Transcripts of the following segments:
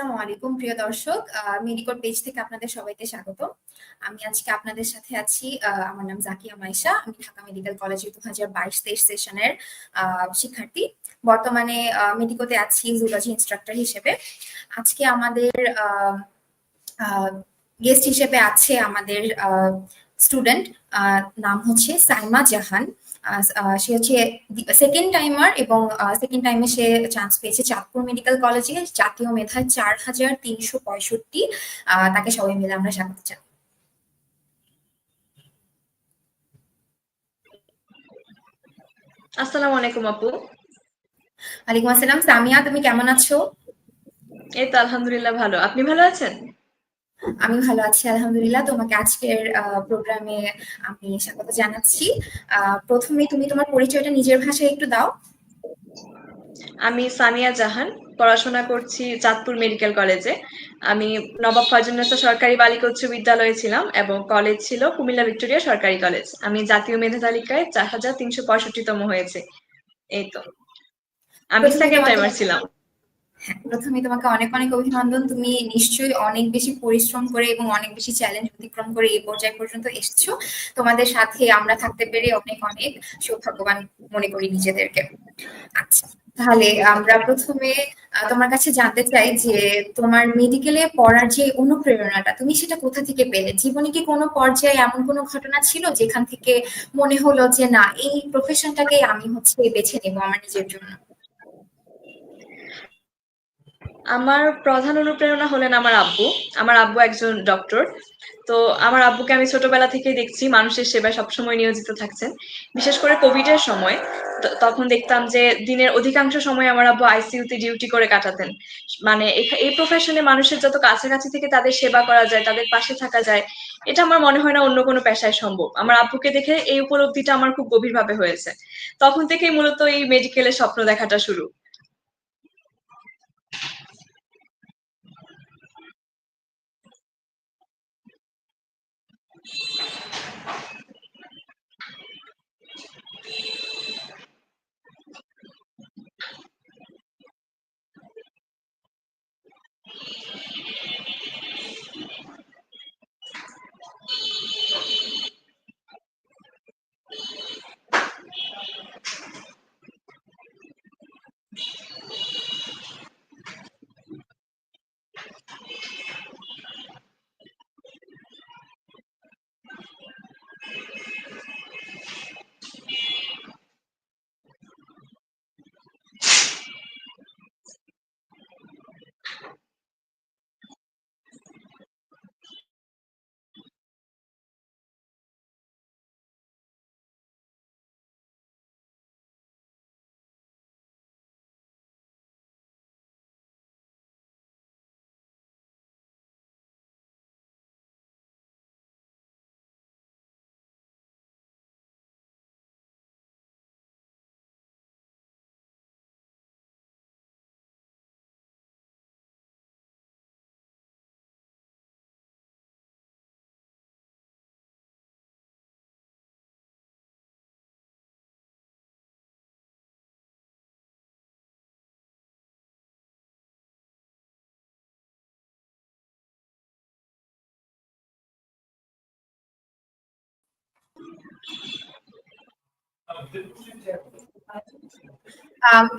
আসসালামু আলাইকুম, প্রিয় দর্শক। মেডিকোর পেজ থেকে আপনাদের সবাইকে স্বাগত আমি আজকে আপনাদের সাথে আছি আমার নাম জাকিয়া মাইশা। আমি ঢাকা মেডিকেল কলেজের দু হাজার বাইশ তেইশ সেশনের শিক্ষার্থী। বর্তমানে মেডিকোতে আছি জুলজি ইনস্ট্রাক্টর হিসেবে। আজকে আমাদের গেস্ট হিসেবে আছে আমাদের স্টুডেন্ট নাম হচ্ছে সাইমা জাহান। সে হচ্ছে সেকেন্ড টাইমার এবং সেকেন্ড টাইমে সে চান্স পেয়েছে চাঁদপুর মেডিকেল কলেজে জাতীয় মেধায় চার হাজার তিনশো পঁয়ষট্টি। তাকে সবাই মিলে আমরা স্বাগত জানাই। আসসালামু আলাইকুম আপু। ওয়ালাইকুম আসসালাম। সামিয়া তুমি কেমন আছো? এই তো আলহামদুলিল্লাহ ভালো। আপনি ভালো আছেন? আমি ভালো আছি আলহামদুলিল্লাহ। তোমাকে আজকের প্রোগ্রামে আমি স্বাগত জানাচ্ছি। প্রথমে তুমি তোমার পরিচয়টা নিজের ভাষায় একটু দাও। আমি সামিয়া জাহান পড়াশোনা করছি চাঁদপুর মেডিকেল কলেজে। আমি নবাব ফয়জুন্নেসা সরকারি বালিকা উচ্চ বিদ্যালয়ে ছিলাম এবং কলেজ ছিল কুমিল্লা ভিক্টোরিয়া সরকারি কলেজ। আমি জাতীয় মেধা তালিকায় চার হাজার তিনশো পঁয়ষট্টিতম হয়েছে। এই তো। আমি সেকেন্ড টাইমার ছিলাম। প্রথমে তোমাকে অনেক অনেক অভিনন্দন। তুমি নিশ্চয়ই অনেক বেশি পরিশ্রম করে এবং অনেক বেশি চ্যালেঞ্জ অতিক্রম করে এই পর্যায় পর্যন্ত এসেছ। তোমাদের সাথে আমরা থাকতে পেরে অনেক অনেক সৌভাগ্যবান মনে করি নিজেদেরকে। আচ্ছা তাহলে আমরা প্রথমে তোমার কাছে জানতে চাই যে তোমার মেডিকেলে পড়ার যে অনুপ্রেরণাটা, তুমি সেটা কোথা থেকে পেলে? জীবনে কি কোনো পর্যায়ে এমন কোনো ঘটনা ছিল যেখান থেকে মনে হলো যে না, এই প্রফেশনটাকে আমি হচ্ছে বেছে নেব আমার নিজের জন্য? আমার প্রধান অনুপ্রেরণা হলেন আমার আব্বু। আমার আব্বু একজন ডক্টর তো আমার আব্বুকে আমি ছোটবেলা থেকেই দেখছি, মানুষের সেবায় সবসময় নিয়োজিত থাকছেন। বিশেষ করে কোভিড এর সময় তখন দেখতাম যে দিনের অধিকাংশ সময় আমার আব্বু আইসিইউতে ডিউটি করে কাটাতেন। মানে এই প্রফেশনে মানুষের যত কাছাকাছি থেকে তাদের সেবা করা যায়, তাদের পাশে থাকা যায়, এটা আমার মনে হয় না অন্য কোনো পেশায় সম্ভব। আমার আব্বুকে দেখে এই উপলব্ধিটা আমার খুব গভীরভাবে হয়েছে। তখন থেকেই মূলত এই মেডিকেলের স্বপ্ন দেখাটা শুরু।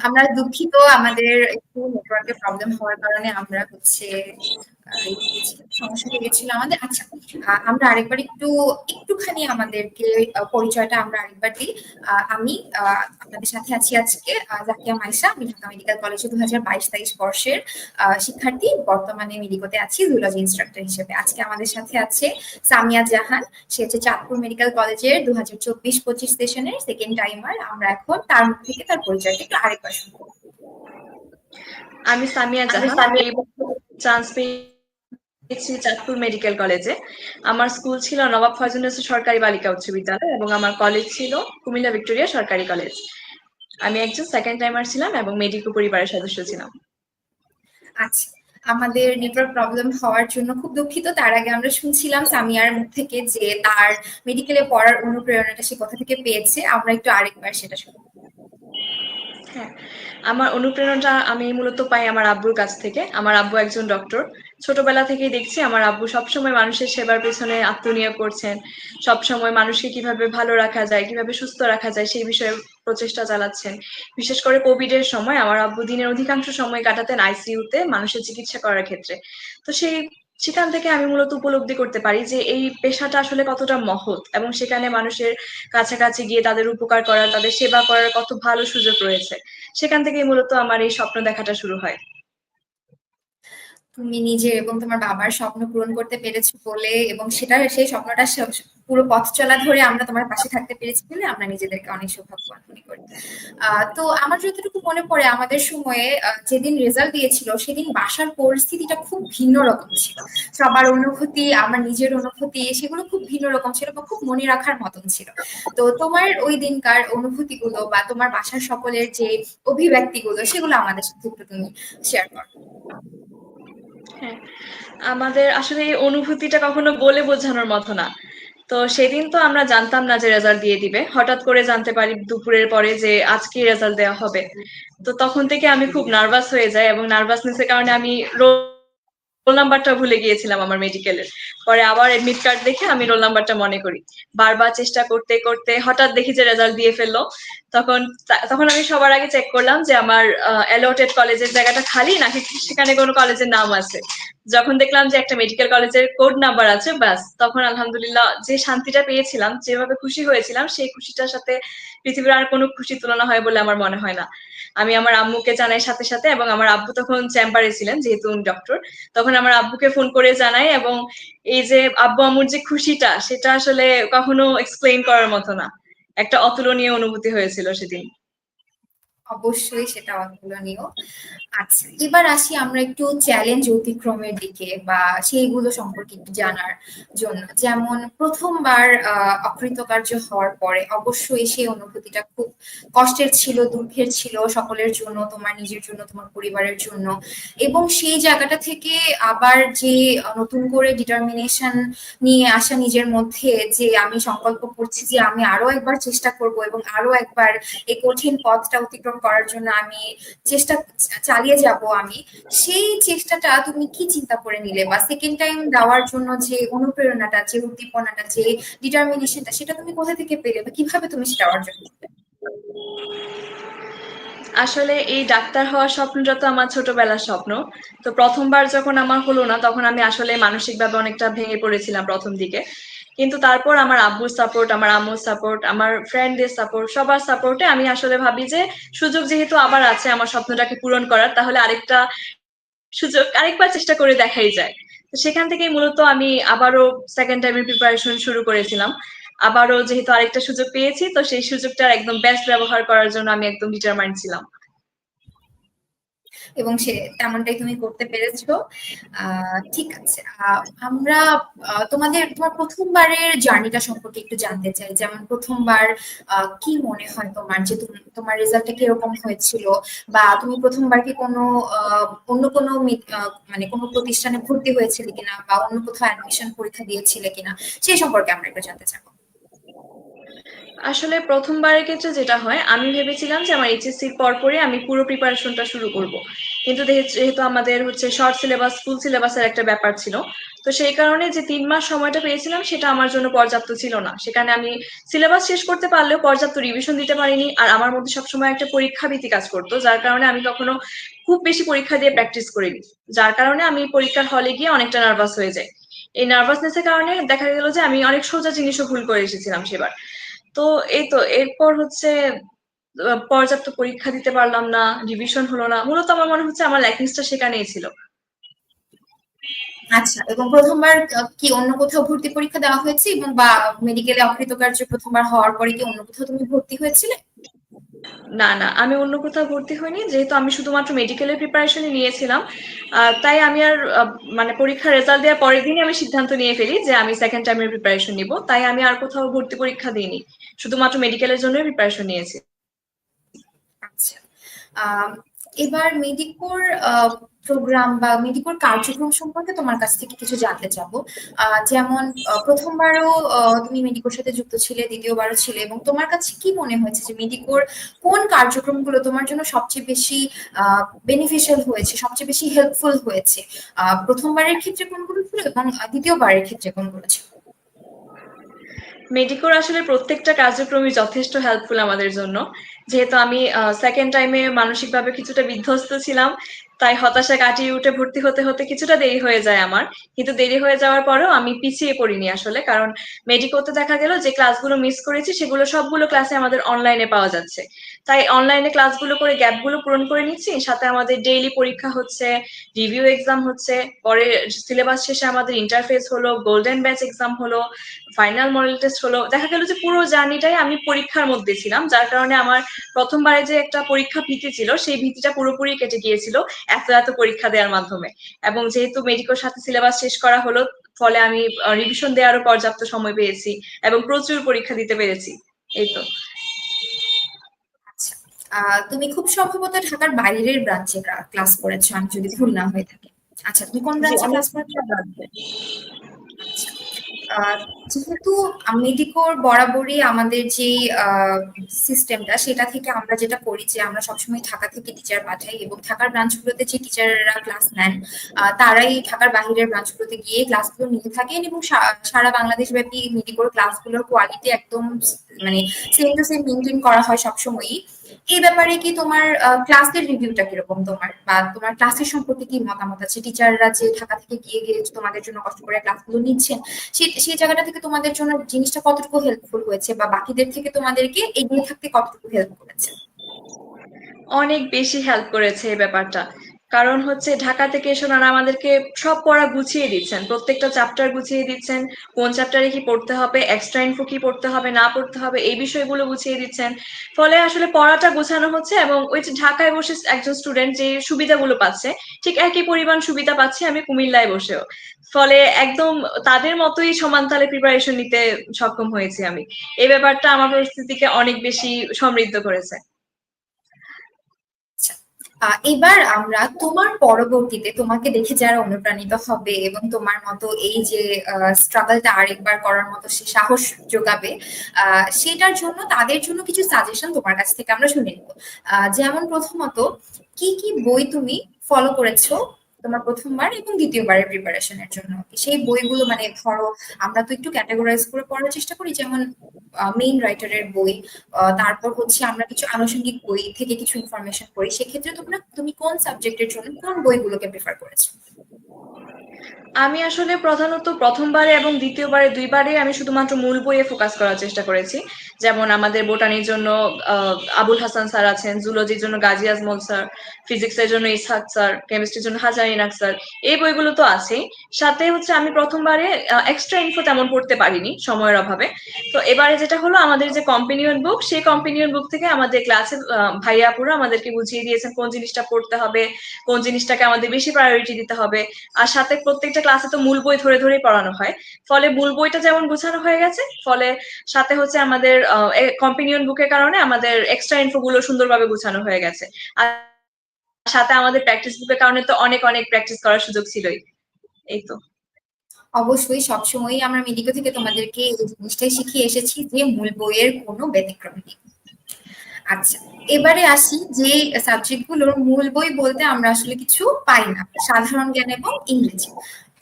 আমরা দুঃখিত আমাদের একটু নেটওয়ার্কের প্রবলেম হওয়ার কারণে আমরা হচ্ছে সমস্যা আমাদের। আচ্ছা আমরা আরেকবার একটু একটুখানি আমাদেরকে পরিচয়টা আমরা আরেকবার দিই। আমি আপনাদের সাথে আছি আজকে জাকিয়া মাইসা আমি ঢাকা মেডিকেল কলেজে দু হাজার বাইশ তেইশ বর্ষের শিক্ষার্থী। বর্তমানে মেডিকোতে আছি জুলজি ইনস্ট্রাক্টর হিসেবে। আজকে আমাদের সাথে আছে সামিয়া জাহান। সে হচ্ছে চাঁদপুর মেডিকেল কলেজের দু হাজার চব্বিশ পঁচিশ সেশনের সেকেন্ড টাইমার আমরা এখন তার মুখ থেকে তার পরিচয়টা একটু আরেকবার শুনব। আমি সামিয়া জাহান। চান্স পেয়েছি চাঁদপুর মেডিকেল কলেজে আমার স্কুল ছিল নবাব ফয়জুন্নেসা সরকারি বালিকা উচ্চ বিদ্যালয় এবং আমার কলেজ ছিল কুমিল্লা ভিক্টোরিয়া সরকারি কলেজ আমি একজন সেকেন্ড টাইমার ছিলাম এবং মেডিকো পরিবারের সদস্য ছিলাম। আচ্ছা আমাদের নেটওয়ার্ক প্রবলেম হওয়ার জন্য খুব দুঃখিত। তার আগে আমরা শুনছিলাম সামিয়ার মুখ থেকে যে তার মেডিকেলে পড়ার অনুপ্রেরণাটা সে কোথা থেকে পেয়েছে। আমরা একটু আরেকবার সেটা শুনব। হ্যাঁ আমার অনুপ্রেরণাটা আমি মূলত পাই আমার আব্বুর কাছ থেকে। আমার আব্বু একজন ডক্টর ছোটবেলা থেকেই দেখছি আমার আব্বু সবসময় মানুষের সেবার পেছনে আত্মনিয়োগ করছেন। সবসময় মানুষকে কীভাবে ভালো রাখা যায়, কীভাবে সুস্থ রাখা যায় সেই বিষয়ে প্রচেষ্টা চালাচ্ছেন। বিশেষ করে কোভিড এর সময় আমার আব্বু দিনের অধিকাংশ সময় কাটাতেন আইসিইউতে মানুষের চিকিৎসা করার ক্ষেত্রে। তো সেই সেখান থেকে আমি মূলত উপলব্ধি করতে পারি যে এই পেশাটা আসলে কতটা মহৎ এবং সেখানে মানুষের কাছাকাছি গিয়ে তাদের উপকার করার, তাদের সেবা করার কত ভালো সুযোগ রয়েছে। সেখান থেকে মূলত আমার এই স্বপ্ন দেখাটা শুরু হয়। তুমি নিজে এবং তোমার বাবার স্বপ্ন পূরণ করতে পেরেছ বলে এবং সেটা সেই স্বপ্নটা পুরো পথ চলা ধরে আমরা তোমার পাশে থাকতে পেরেছি বলে আমরা নিজেদেরকে অনেক সৌভাগ্যবান মনে করি। তো আমার যতটুকু মনে পড়ে আমাদের সময়ে যেদিন রেজাল্ট দিয়েছিল সেদিন বাসার পরিস্থিতিটা খুব ভিন্ন রকম ছিল। সবার অনুভূতি, আমার নিজের অনুভূতি, সেগুলো খুব ভিন্ন রকম ছিল বা খুব মনে রাখার মতন ছিল। তো তোমার ওই দিনকার অনুভূতিগুলো বা তোমার বাসার সকলের যে অভিব্যক্তিগুলো, সেগুলো আমাদের সাথে একটু তুমি শেয়ার করো। হ্যাঁ আমাদের আসলে এই অনুভূতিটা কখনো বলে বোঝানোর মতো না। তো সেদিন তো আমরা জানতাম না যে রেজাল্ট দিয়ে দিবে। হঠাৎ করে জানতে পারি দুপুরের পরে যে আজকে রেজাল্ট দেওয়া হবে। তো তখন থেকে আমি খুব নার্ভাস হয়ে যাই এবং নার্ভাসনেসের কারণে আমি রোল নাম্বারটা ভুলে গিয়েছিলাম আমার মেডিকেলের পরে আবার এডমিট কার্ড দেখে আমি রোল নাম্বারটা মনে করি। বারবার চেষ্টা করতে করতে হঠাৎ দেখি যে রেজাল্ট দিয়ে ফেলল। তখন তখন আমি সবার আগে চেক করলাম যে আমার অ্যালোটেড কলেজের জায়গাটা খালি নাকি সেখানে কোনো কলেজের নাম আছে। যখন দেখলাম যে একটা মেডিকেল কলেজের কোড নাম্বার আছে, ব্যাস, তখন আলহামদুলিল্লাহ যে শান্তিটা পেয়েছিলাম, যেভাবে খুশি হয়েছিলাম, সেই খুশিটার সাথে পৃথিবীর আর কোনো খুশি তুলনা হয় বলে আমার মনে হয় না। আমি আমার আম্মুকে জানাই সাথে সাথে এবং আমার আব্বু তখন চেম্বারে ছিলেন, যেহেতু উনি ডক্টর তখন আমার আব্বুকে ফোন করে জানাই এবং এই যে আব্বু আম্মুর যে খুশিটা, সেটা আসলে কখনো এক্সপ্লেইন করার মতো না। একটা অতুলনীয় অনুভূতি হয়েছিল সেদিন। অবশ্যই সেটা অতুলনীয়। আচ্ছা এবার আসি আমরা একটু চ্যালেঞ্জ অতিক্রমের দিকে বা সেইগুলো সম্পর্কে জানার জন্য। যেমন প্রথমবার অকৃতকার্য হওয়ার পরে অবশ্যই সেই অনুভূতিটা খুব কষ্টের ছিল, দুঃখের ছিল, সকলের জন্য, তোমার নিজের জন্য, তোমার পরিবারের জন্য। এবং সেই জায়গাটা থেকে আবার যে নতুন করে ডিটারমিনেশন নিয়ে আসা নিজের মধ্যে, যে আমি সংকল্প করছি যে আমি আরও একবার চেষ্টা করব এবং আরও একবার এই কঠিন পথটা অতিক্রম করার জন্য আমি চেষ্টা চালিয়ে যাব আমি, সেই চেষ্টাটা তুমি কি চিন্তা করে নিলে? বা সেকেন্ড টাইম দেওয়ার জন্য যে অনুপ্রেরণাটা, যে উদ্দীপনাটা, যে ডিটারমিনেশনটা সেটা তুমি কোথা থেকে পেলে? বা কীভাবে তুমি সেটা অর্জন করবে আসলে এই ডাক্তার হওয়ার স্বপ্নটা তো আমার ছোটবেলার স্বপ্ন। তো প্রথমবার যখন আমার হলো না, তখন আমি আসলে মানসিকভাবে অনেকটা ভেঙে পড়েছিলাম প্রথম দিকে। কিন্তু তারপর আমার আব্বুর সাপোর্ট আমার আম্মুর সাপোর্ট আমার ফ্রেন্ডদের সাপোর্ট সবার সাপোর্টে আমি আসলে ভাবি যে সুযোগ যেহেতু আবার আছে আমার স্বপ্নটাকে পূরণ করার, তাহলে আরেকটা সুযোগ, আরেকবার চেষ্টা করে দেখাই যায়। তো সেখান থেকেই মূলত আমি আবারও সেকেন্ড টাইমের প্রিপারেশন শুরু করেছিলাম। আবারও যেহেতু আরেকটা সুযোগ পেয়েছি, তো সেই সুযোগটার একদম বেস্ট ব্যবহার করার জন্য আমি একদম ডিটারমাইন্ড ছিলাম। এবং সে তেমনটাই তুমি করতে পেরেছ। ঠিক আছে। আমরা তোমাদের তোমার প্রথমবারের জার্নিটা সম্পর্কে একটু জানতে চাই। যেমন প্রথমবার কি মনে হয় তোমার যে তুমি- তোমার রেজাল্টটা কীরকম হয়েছিল? বা তুমি প্রথমবার কি কোনো অন্য কোনো মানে কোনো প্রতিষ্ঠানে ভর্তি হয়েছিলে কিনা? বা অন্য কোথাও অ্যাডমিশন পরীক্ষা দিয়েছিলে কিনা? সেই সম্পর্কে আমরা একটু জানতে চাবো। আসলে প্রথমবারের ক্ষেত্রে যেটা হয়, আমি ভেবেছিলাম যে আমার এইচএসসির পরপরই আমি পুরো প্রিপারেশনটা শুরু করব। কিন্তু যেহেতু আমাদের হচ্ছে শর্ট সিলেবাস ফুল সিলেবাসের একটা ব্যাপার ছিল, তো সেই কারণে যে তিন মাস সময়টা পেয়েছিলাম, সেটা আমার জন্য পর্যাপ্ত ছিল না। সেখানে আমি সিলেবাস শেষ করতে পারলেও পর্যাপ্ত রিভিশন দিতে পারিনি, আর আমার মধ্যে সবসময় একটা পরীক্ষা ভীতি কাজ করতো, যার কারণে আমি কখনো খুব বেশি পরীক্ষা দিয়ে প্র্যাকটিস করিনি। যার কারণে আমি পরীক্ষার হলে গিয়ে অনেকটা নার্ভাস হয়ে যাই। এই নার্ভাসনেসের কারণে দেখা গেল যে আমি অনেক সোজা জিনিসও ভুল করে এসেছিলাম সেবার। তো এই তো, এরপর হচ্ছে পর্যাপ্ত পরীক্ষা দিতে পারলাম না রিভিশন হলো না। মূলত আমার মনে হচ্ছে আমার ল্যাকিংসটা সেখানেই ছিল। আচ্ছা এবং প্রথমবার কি অন্য কোথাও ভর্তি পরীক্ষা দেওয়া হয়েছে? এবং বা মেডিকেলে অকৃতকার্য প্রথমবার হওয়ার পরে কি অন্য কোথাও তুমি ভর্তি হয়েছিলে? না না, আমি অন্য কোথাও ভর্তি হইনি, যেহেতু আমি শুধুমাত্র মেডিকেলের প্রিপারেশনই নিয়েছিলাম। তাই আমি আর মানে পরীক্ষার রেজাল্ট দেওয়ার পরের দিনই আমি সিদ্ধান্ত নিয়ে ফেলি যে আমি সেকেন্ড টাইমের প্রিপারেশন নিব। তাই আমি আর কোথাও ভর্তি পরীক্ষা দিইনি, শুধুমাত্র মেডিকেলের জন্যই প্রিপারেশন নিয়েছি। আচ্ছা এবার মেডিকোর প্রোগ্রাম বা মেডিকোর কার্যক্রম সম্পর্কে তোমার কাছ থেকে কিছু জানতে চাবো। যেমন প্রথমবারও তুমি মেডিকোর সাথে যুক্ত ছিলে, দ্বিতীয়বারও ছিলে, এবং তোমার কাছে কি মনে হয়েছে যে মেডিকোর কোন কার্যক্রমগুলো তোমার জন্য সবচেয়ে বেশি বেনিফিশিয়াল হয়েছে, সবচেয়ে বেশি হেল্পফুল হয়েছে? প্রথমবারের ক্ষেত্রে কোনগুলো ছিল এবং দ্বিতীয়বারের ক্ষেত্রে কোনগুলো ছিল? মেডিকোর আসলে প্রত্যেকটা কার্যক্রমই যথেষ্ট হেল্পফুল আমাদের জন্য। যেহেতু আমি সেকেন্ড টাইমে মানসিকভাবে কিছুটা বিধ্বস্ত ছিলাম তাই হতাশা কাটিয়ে উঠে ভর্তি হতে হতে কিছুটা দেরি হয়ে যায় আমার। কিন্তু দেরি হয়ে যাওয়ার পরেও আমি পিছিয়ে পড়িনি আসলে, কারণ মেডিকোতে দেখা গেল যে ক্লাসগুলো মিস করেছি, সেগুলো সবগুলো ক্লাসে আমাদের অনলাইনে পাওয়া যাচ্ছে। তাই অনলাইনে ক্লাসগুলো করে গ্যাপগুলো পূরণ করে নিচ্ছি, সাথে আমাদের ডেইলি পরীক্ষা হচ্ছে রিভিউ এক্সাম হচ্ছে, পরে সিলেবাস শেষে আমাদের ইন্টারফেস হলো গোল্ডেন ব্যাচ এক্সাম হলো ফাইনাল মডেল টেস্ট হলো। দেখা গেল যে পুরো জার্নিটাই আমি পরীক্ষার মধ্যে ছিলাম, যার কারণে আমার প্রথমবারে যে একটা পরীক্ষা ভীতি ছিল, সেই ভীতিটা পুরোপুরি কেটে গিয়েছিল। এত এত পরীক্ষা দেওয়ার মাধ্যমে। এবং যেহেতু মেডিকোর সাথে সিলেবাস শেষ করা হলো ফলে আমি রিভিশন দেওয়ারও পর্যাপ্ত সময় পেয়েছি এবং প্রচুর পরীক্ষা দিতে পেরেছি। এই তো। আচ্ছা আহ, তুমি খুব সম্ভবত ঢাকার বাইরের ব্রাঞ্চে ক্লাস করেছ আমি যদি ভুল না হয়ে থাকি। আচ্ছা তুমি কোন ব্রাঞ্চে ক্লাস করেছ যেহেতু মেডিকোর বরাবরই আমাদের যে সিস্টেমটা সেটা থেকে আমরা যেটা করি যে আমরা সবসময় ঢাকা থেকে টিচার পাঠাই এবং ঢাকার ব্রাঞ্চগুলোতে যে টিচাররা ক্লাস নেন তারাই ঢাকার বাহিরের ব্রাঞ্চগুলোতে গিয়ে ক্লাসগুলো নিয়ে থাকেন এবং সারা বাংলাদেশ ব্যাপী মেডিকোর ক্লাসগুলোর কোয়ালিটি একদম মানে সেম টু সেম মেনটেন করা হয় সবসময়ই। এই ব্যাপারে কি তোমার ক্লাসের রিভিউটা কীরকম তোমার? বা তোমার ক্লাসের সম্পর্কে কি মতামত আছে? টিচাররা যে ঢাকা থেকে গিয়ে গিয়ে তোমাদের জন্য কষ্ট করে ক্লাসগুলো নিচ্ছেন সেই সেই জায়গাটা থেকে তোমাদের জন্য জিনিসটা কতটুকু হেল্পফুল হয়েছে? বা বাকিদের থেকে তোমাদেরকে এগিয়ে থাকতে কতটুকু হেল্প করেছে? অনেক বেশি হেল্প করেছে এই ব্যাপারটা। কারণ হচ্ছে ঢাকা থেকে এসে ওনারা আমাদেরকে সব পড়া গুছিয়ে দিচ্ছেন। প্রত্যেকটা চ্যাপ্টার গুছিয়ে দিচ্ছেন। কোন চ্যাপ্টারে কি পড়তে হবে এক্সট্রা ইনফো কি পড়তে হবে, না পড়তে হবে, এই বিষয়গুলো গুছিয়ে দিচ্ছেন। ফলে আসলে পড়াটা গোছানো হচ্ছে এবং ওই যে ঢাকায় বসে একজন স্টুডেন্ট যে সুবিধাগুলো পাচ্ছে, ঠিক একই পরিমাণ সুবিধা পাচ্ছি আমি কুমিল্লায় বসেও। ফলে একদম তাদের মতোই সমান তালে প্রিপারেশন নিতে সক্ষম হয়েছি আমি। এই ব্যাপারটা আমার পরিস্থিতিকে অনেক বেশি সমৃদ্ধ করেছে। এবার আমরা তোমার পরবর্তীতে তোমাকে দেখে যারা অনুপ্রাণিত হবে এবং তোমার মতো এই যে স্ট্রাগলটা আরেকবার করার মতো সে সাহস যোগাবে সেটার জন্য, তাদের জন্য কিছু সাজেশন তোমার কাছ থেকে আমরা শুনে নিব। যেমন প্রথমত, কি কি বই তুমি ফলো করেছ? তোমার প্রথমবার এবং দ্বিতীয়বারের প্রিপারেশনের জন্য। সেই বইগুলো মানে ধরো, আমরা তো একটু ক্যাটাগরাইজ করে পড়ার চেষ্টা করি, যেমন মেইন রাইটারের বই তারপর হচ্ছে আমরা কিছু আনুষঙ্গিক বই থেকে কিছু ইনফরমেশন পড়ি। সেক্ষেত্রে তোমরা, তুমি কোন সাবজেক্টের জন্য কোন বইগুলোকে প্রেফার করেছ? আমি আসলে প্রধানত প্রথমবারে এবং দ্বিতীয়বারে, দুইবারে আমি শুধুমাত্র মূল বইয়ে ফোকাস করার চেষ্টা করেছি। যেমন আমাদের বোটানির জন্য আবুল হাসান স্যার আছেন, জুলজির জন্য গাজী আজমল স্যার ফিজিক্সের জন্য ইসহাক স্যার কেমিস্ট্রির জন্য হাজার ইনাক স্যার, এই বইগুলো তো আছেই। সাথে হচ্ছে আমি প্রথমবারে এক্সট্রা ইনফো তেমন পড়তে পারিনি সময়ের অভাবে। তো এবারে যেটা হলো, আমাদের যে কম্পিনিয়ন বুক সেই কম্পিনিয়ন বুক থেকে আমাদের ক্লাসে ভাইয়াপুরা আমাদেরকে বুঝিয়ে দিয়েছেন কোন জিনিসটা পড়তে হবে, কোন জিনিসটাকে আমাদের বেশি প্রায়োরিটি দিতে হবে। আর সাথে প্রত্যেকটা ক্লাসে তো মূল বই ধরে ধরেই পড়ানো হয়। ফলে মূল বইটা যেমন গোছানো হয়ে গেছে, ফলে সাথে হচ্ছে আমাদের কম্পিনিয়ন বুকের কারণে আমাদের এক্সট্রা ইনফো গুলো সুন্দরভাবে গোছানো হয়ে গেছে। আর সাথে আমাদের প্র্যাকটিস বুকের কারণে তো অনেক অনেক প্র্যাকটিস করার সুযোগ ছিলই। এই তো। অবশ্যই সবসময়ই আমরা মেডিকো থেকে তোমাদেরকে এই জিনিসটাই শিখিয়ে এসেছি যে মূল বইয়ের কোনো ব্যতিক্রম নেই। আচ্ছা এবারে আসি যে সাবজেক্টগুলোর মূল বই বলতে আমরা আসলে কিছু পাই না। সাধারণ জ্ঞান এবং ইংরেজি।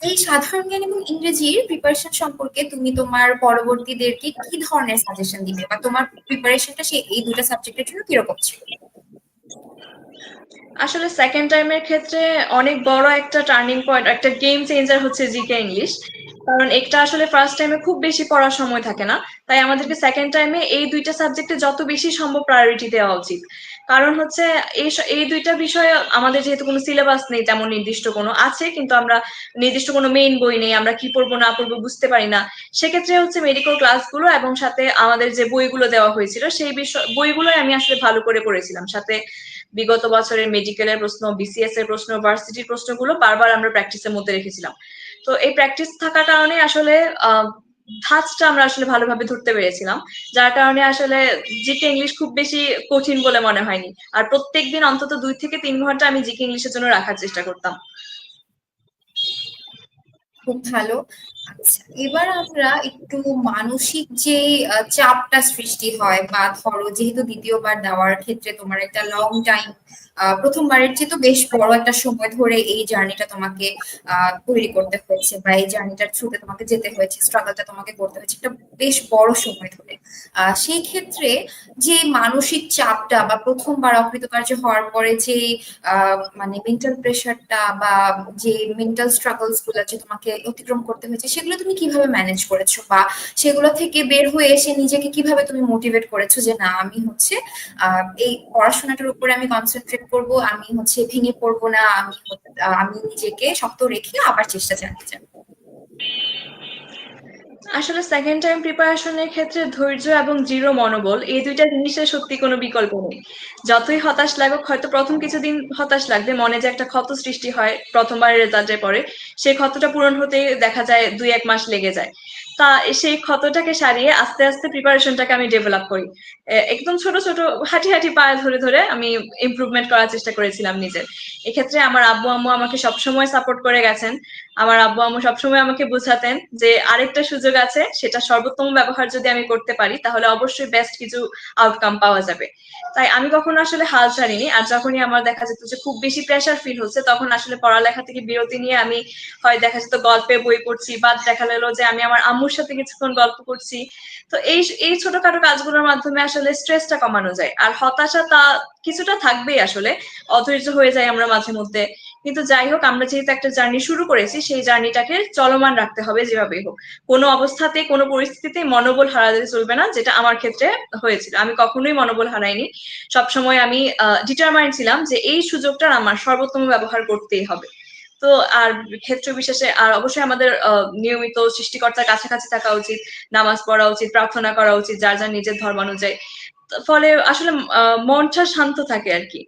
এই সাধারণ জ্ঞান এবং ইংরেজির প্রিপারেশন সম্পর্কে তুমি তোমার পরবর্তীদেরকে কি ধরনের সাজেশন দিবে? বা তোমার প্রিপারেশনটা সেই এই দুটো সাবজেক্টের জন্য কীরকম ছিল? আসলে সেকেন্ড টাইমের ক্ষেত্রে অনেক বড় একটা টার্নিং পয়েন্ট একটা গেম চেঞ্জার হচ্ছে জিকে ইংলিশ কারণ একটা আসলে ফার্স্ট টাইমে খুব বেশি পড়ার সময় থাকে না। তাই আমাদেরকে সেকেন্ড টাইমে এই দুইটা সাবজেক্টে যত বেশি সম্ভব প্রায়োরিটি দেওয়া উচিত। কারণ হচ্ছে এই এই দুইটা বিষয়ে আমাদের যেহেতু কোনো সিলেবাস নেই তেমন নির্দিষ্ট কোনো আছে, কিন্তু আমরা নির্দিষ্ট কোনো মেইন বই নেই, আমরা কি পড়ব না পড়ব বুঝতে পারি না। সেক্ষেত্রে হচ্ছে মেডিকেল ক্লাসগুলো এবং সাথে আমাদের যে বইগুলো দেওয়া হয়েছিল সেই বিষয়, বইগুলোই আমি আসলে ভালো করে পড়েছিলাম। সাথে বিগত বছরের মেডিকেলের প্রশ্ন বিসিএস এর প্রশ্ন ভার্সিটির প্রশ্নগুলো বারবার আমরা প্র্যাকটিসের মধ্যে রেখেছিলাম। তো এই প্র্যাকটিস থাকার কারণে আসলে ধাঁচটা আমরা আসলে ভালোভাবে ধরতে পেরেছিলাম। যার কারণে আসলে জিকে ইংলিশ খুব বেশি কঠিন বলে মনে হয়নি। আর প্রত্যেকদিন অন্তত দুই থেকে তিন ঘণ্টা আমি জিকে ইংলিশের জন্য রাখার চেষ্টা করতাম। খুব ভালো। আচ্ছা এবার আমরা একটু মানসিক যে চাপটা সৃষ্টি হয় বা ধরো যেহেতু দ্বিতীয়বার দেওয়ার ক্ষেত্রে তোমার একটা লং টাইম প্রথমবারের চেয়ে তো বেশ বড় একটা সময় ধরে এই জার্নিটা তোমাকে তৈরি করতে হয়েছে বা এই জার্নিটার থ্রুতে তোমাকে যেতে হয়েছে স্ট্রাগলটা তোমাকে করতে হয়েছে। একটা বেশ বড় সময় ধরে। সেই ক্ষেত্রে যে মানসিক চাপটা বা প্রথমবার অকৃতকার্য হওয়ার পরে যে মানে মেন্টাল প্রেশারটা বা যে মেন্টাল স্ট্রাগলসগুলো যে তোমাকে অতিক্রম করতে হয়েছে, সেগুলো তুমি কীভাবে ম্যানেজ করেছ? বা সেগুলো থেকে বের হয়ে এসে নিজেকে কীভাবে তুমি মোটিভেট করেছ যে, না, আমি হচ্ছে এই পড়াশোনাটার উপরে আমি কনসেন্ট্রেট করব, আমি হচ্ছে ভেঙে পড়ব না, আমি আমি নিজেকে শক্ত রেখে আবার চেষ্টা চালিয়ে যাব আসলে সেকেন্ড টাইম প্রিপারেশনের ক্ষেত্রে ধৈর্য এবং দৃঢ় মনোবল এই দুইটা জিনিসের সত্যি কোনো বিকল্প নেই। যতই হতাশ লাগুক, হয়তো প্রথম কিছুদিন হতাশ লাগবে, মনে যে একটা ক্ষত সৃষ্টি হয় প্রথমবার রেজাল্টের পরে, সেই ক্ষতটা পূরণ হতে দেখা যায় দুই এক মাস লেগে যায়। তা সেই ক্ষতটাকে সারিয়ে আস্তে আস্তে প্রিপারেশনটাকে আমি ডেভেলপ করি। একদম ছোট ছোট, হাঁটি হাঁটি পায়ে ধরে ধরে আমি ইমপ্রুভমেন্ট করার চেষ্টা করেছিলাম নিজের। এক্ষেত্রে আমার আব্বু, আম্মু আমাকে সবসময় সাপোর্ট করে গেছেন। আমার আব্বু, আম্মু সবসময় আমাকে বোঝাতেন যে আরেকটা সুযোগ আছে, সেটা সর্বোত্তম ব্যবহার যদি আমি করতে পারি, তাহলে অবশ্যই বেস্ট কিছু আউটকাম পাওয়া যাবে। তাই আমি কখনো আসলে হাল ছাড়িনি, আর যখনই আমার দেখা যেত যে খুব বেশি প্রেশার ফিল হচ্ছে, তখন আসলে পড়ালেখা থেকে বিরতি নিয়ে আমি হয় দেখা যেত গল্পে বই পড়ছি, বা দেখা গেলো যে আমি আমার আম্মুর সাথে কিছুক্ষণ গল্প করছি। তো এই এই ছোটখাটো কাজগুলোর মাধ্যমে আসলে স্ট্রেসটা কমানো যায়। আর হতাশা তা কিছুটা থাকবেই আসলে। অধৈর্য হয়ে যায় আমরা মাঝে মধ্যে। কিন্তু যাই হোক, আমরা যেহেতু একটা জার্নি শুরু করেছি, সেই জার্নিটাকে চলমান রাখতে হবে যেভাবেই হোক। কোনো অবস্থাতে, কোনো পরিস্থিতিতে মনোবল হারাতে চলবে না, যেটা আমার ক্ষেত্রে হয়েছিল। আমি কখনোই মনোবল হারাইনি। সবসময় আমি ডিটারমাইন্ড ছিলাম যে এই সুযোগটার আমার সর্বোত্তম ব্যবহার করতেই হবে। তো আর ক্ষেত্র বিশেষে আর অবশ্যই আমাদের নিয়মিত সৃষ্টিকর্তার কাছাকাছি থাকা উচিত, নামাজ পড়া উচিত, প্রার্থনা করা উচিত, যার যার নিজের ধর্মানুযায়ী। ফলে আসলে মনটা শান্ত থাকে আর কি।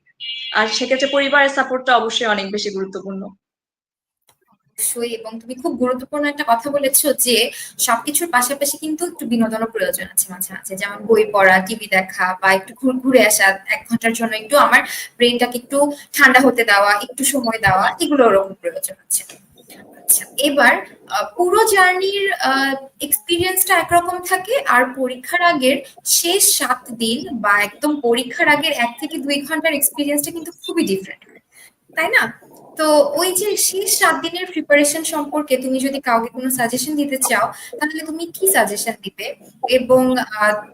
আর সেক্ষেত্রে পরিবারের সাপোর্টটা অবশ্যই অনেক বেশি গুরুত্বপূর্ণ। অবশ্যই, এবং তুমি খুব গুরুত্বপূর্ণ একটা কথা বলেছ যে সবকিছুর পাশাপাশি কিন্তু একটু বিনোদনও প্রয়োজন আছে মাঝে মাঝে। যেমন বই পড়া, টিভি দেখা বা একটু ঘুর- ঘুরে আসা, এক ঘণ্টার জন্য একটু আমার ব্রেনটাকে একটু ঠান্ডা হতে দেওয়া, একটু সময় দেওয়া এগুলো ওরকম প্রয়োজন আছে। আচ্ছা এবার পুরো জার্নির এক্সপিরিয়েন্সটা একরকম থাকে আর পরীক্ষার আগের শেষ সাত দিন বা একদম পরীক্ষার আগের এক থেকে দুই ঘণ্টার এক্সপিরিয়েন্সটা কিন্তু খুবই ডিফারেন্ট তাই না? তো ওই যে শেষ সাত দিনের প্রিপারেশন সম্পর্কে তুমি যদি কাউকে কোনো সাজেশন দিতে চাও, তাহলে তুমি কি সাজেশন দিবে? এবং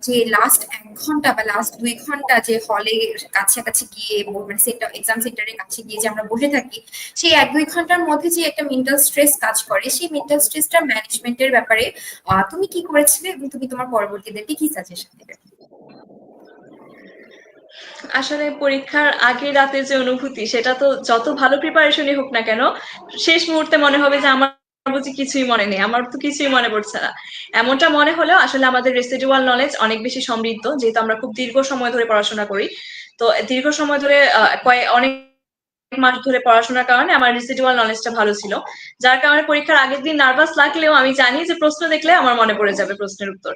যে লাস্ট এক ঘণ্টা বা লাস্ট দুই ঘণ্টা যে হলে কাছাকাছি গিয়ে মানে সেন্টার এক্সাম সেন্টারের কাছে গিয়ে যে আমরা বসে থাকি, সেই এক দুই ঘণ্টার মধ্যে যে একটা মেন্টাল স্ট্রেস কাজ করে, সেই মেন্টাল স্ট্রেসটা ম্যানেজমেন্টের ব্যাপারে তুমি কি করেছিলে এবং তুমি তোমার পরবর্তীদেরকে কি সাজেশন দিবে? আসলে পরীক্ষার আগে রাতে যে অনুভূতি, সেটা তো যত ভালো প্রিপারেশনই হোক না কেন, শেষ মুহূর্তে মনে হবে যে আমার বুঝি কিছুই মনে নেই, আমার তো কিছুই মনে পড়ছে না। এমনটা মনে হলেও আসলে আমাদের রেসিডুয়াল নলেজ অনেক বেশি সমৃদ্ধ, যেহেতু আমরা খুব দীর্ঘ সময় ধরে পড়াশোনা করি। তো দীর্ঘ সময় ধরে কয়েক অনেক মাস ধরে পড়াশোনার কারণে আমার রেসিডুয়াল নলেজটা ভালো ছিল। যার কারণে পরীক্ষার আগের দিন নার্ভাস লাগলেও আমি জানি যে প্রশ্ন দেখলে আমার মনে পড়ে যাবে প্রশ্নের উত্তর।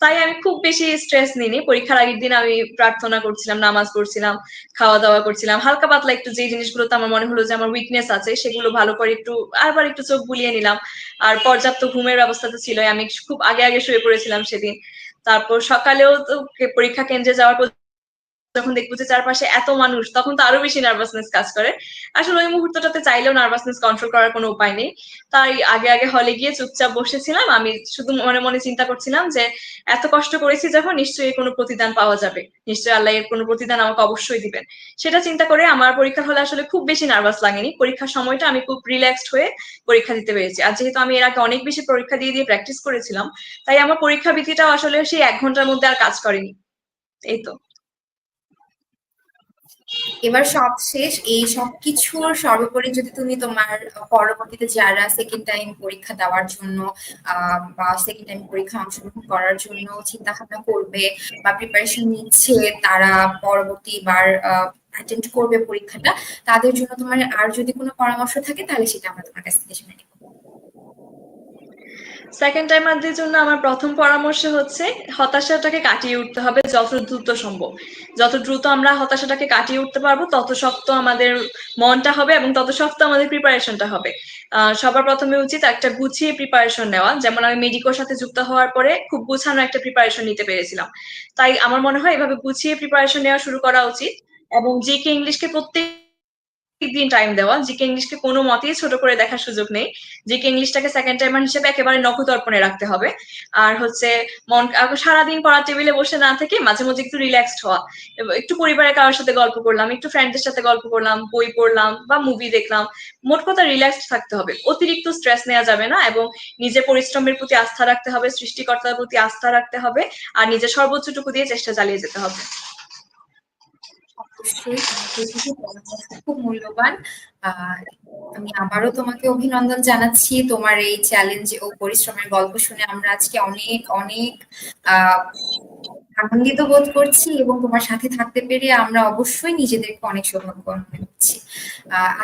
তাই আমি খুব বেশি স্ট্রেস নিইনি। পরীক্ষার আগের দিন আমি প্রার্থনা করছিলাম, নামাজ পড়ছিলাম খাওয়া দাওয়া করছিলাম। হালকা পাতলা একটু যে জিনিসগুলোতে আমার মনে হলো যে আমার উইকনেস আছে, সেগুলো ভালো করে একটু আবার একটু চোখ বুলিয়ে নিলাম। আর পর্যাপ্ত ঘুমের ব্যবস্থা তো ছিল আমি খুব আগে আগে শুয়ে পড়েছিলাম সেদিন। তারপর সকালেও তো পরীক্ষা কেন্দ্রে যাওয়ার যখন দেখব যে চারপাশে এত মানুষ, তখন তো আরও বেশি নার্ভাসনেস কাজ করে। আসলে ওই মুহূর্তটাতে চাইলেও নার্ভাসনেস কন্ট্রোল করার কোনো উপায় নেই। তাই আগে আগে হলে গিয়ে চুপচাপ বসেছিলাম। আমি শুধু মনে মনে চিন্তা করছিলাম যে, এত কষ্ট করেছি যখন নিশ্চয়ই কোনো প্রতিদান পাওয়া যাবে। নিশ্চয়ই আল্লাহ এর কোনো প্রতিদান আমাকে অবশ্যই দিবেন। সেটা চিন্তা করে আমার পরীক্ষা হলে আসলে খুব বেশি নার্ভাস লাগেনি। পরীক্ষার সময়টা আমি খুব রিল্যাক্সড হয়ে পরীক্ষা দিতে পেরেছি। আর যেহেতু আমি এর আগে অনেক বেশি পরীক্ষা দিয়ে দিয়ে প্র্যাকটিস করেছিলাম, তাই আমার পরীক্ষা ভীতিটাও আসলে সেই এক ঘণ্টার মধ্যে আর কাজ করেনি। এই তো। এবার সবশেষ এই সবকিছুর সর্বোপরি যদি তুমি তোমার পরবর্তীতে যারা সেকেন্ড টাইম পরীক্ষা দেওয়ার জন্য বা সেকেন্ড টাইম পরীক্ষা অংশগ্রহণ করার জন্য চিন্তা ভাবনা করবে বা প্রিপারেশন নিচ্ছে, তারা পরবর্তীবার অ্যাটেন্ড করবে পরীক্ষাটা, তাদের জন্য তোমার আর যদি কোনো পরামর্শ থাকে, তাহলে সেটা আমরা তোমার কাছ থেকে শুনে নিব। সেকেন্ড টাইমারদের জন্য আমার প্রথম পরামর্শ হচ্ছে, হতাশাটাকে কাটিয়ে উঠতে হবে যত দ্রুত সম্ভব। যত দ্রুত আমরা হতাশাটাকে কাটিয়ে উঠতে পারব, তত শক্ত আমাদের মনটা হবে এবং তত শক্ত আমাদের প্রিপারেশনটা হবে। সবার প্রথমে উচিত একটা গুছিয়ে প্রিপারেশন নেওয়া। যেমন আমি মেডিকোর সাথে যুক্ত হওয়ার পরে খুব গুছানো একটা প্রিপারেশন নিতে পেরেছিলাম। তাই আমার মনে হয় এভাবে গুছিয়ে প্রিপারেশন নেওয়া শুরু করা উচিত এবং জিকে ইংলিশকে প্রত্যেক দিন টাইম দেওয়া, জিকে ইংলিশকে কোনো মতেই ছোট করে দেখার সুযোগ নেই। জিকে ইংলিশটাকে সেকেন্ড টাইমার হিসেবে একেবারে নখদর্পণে রাখতে হবে। আর হচ্ছে মন সারাদিন পড়ার টেবিলে বসে না থেকে মাঝে মধ্যে একটু রিল্যাক্সড হওয়া। একটু পরিবারের কারোর সাথে গল্প করলাম, একটু ফ্রেন্ডদের সাথে গল্প করলাম, বই পড়লাম বা মুভি দেখলাম, মোট কথা রিল্যাক্সড থাকতে হবে। অতিরিক্ত স্ট্রেস নেওয়া যাবে না এবং নিজের পরিশ্রমের প্রতি আস্থা রাখতে হবে, সৃষ্টিকর্তার প্রতি আস্থা রাখতে হবে, আর নিজের সর্বোচ্চটুকু দিয়ে চেষ্টা চালিয়ে যেতে হবে। খুব মূল্যবান। আমি আবারও তোমাকে অভিনন্দন জানাচ্ছি তোমার এই চ্যালেঞ্জ ও পরিশ্রমের গল্প শুনে। আমরা আজকে অনেক অনেক আনন্দিত বোধ করছি এবং তোমার সাথে থাকতে পেরে আমরা অবশ্যই নিজেদেরকে অনেক সৌভাগ্যবান মনে করছি।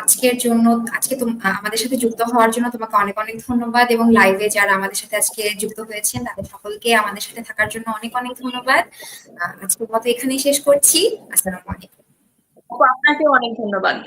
আজকের জন্য, আজকে আমাদের সাথে যুক্ত হওয়ার জন্য তোমাকে অনেক অনেক ধন্যবাদ এবং লাইভে যারা আমাদের সাথে আজকে যুক্ত হয়েছেন, তাদের সকলকে আমাদের সাথে থাকার জন্য অনেক অনেক ধন্যবাদ। আজকের মতো এখানেই শেষ করছি। আসসালামু আলাইকুম। আপনাকে অনেক ধন্যবাদ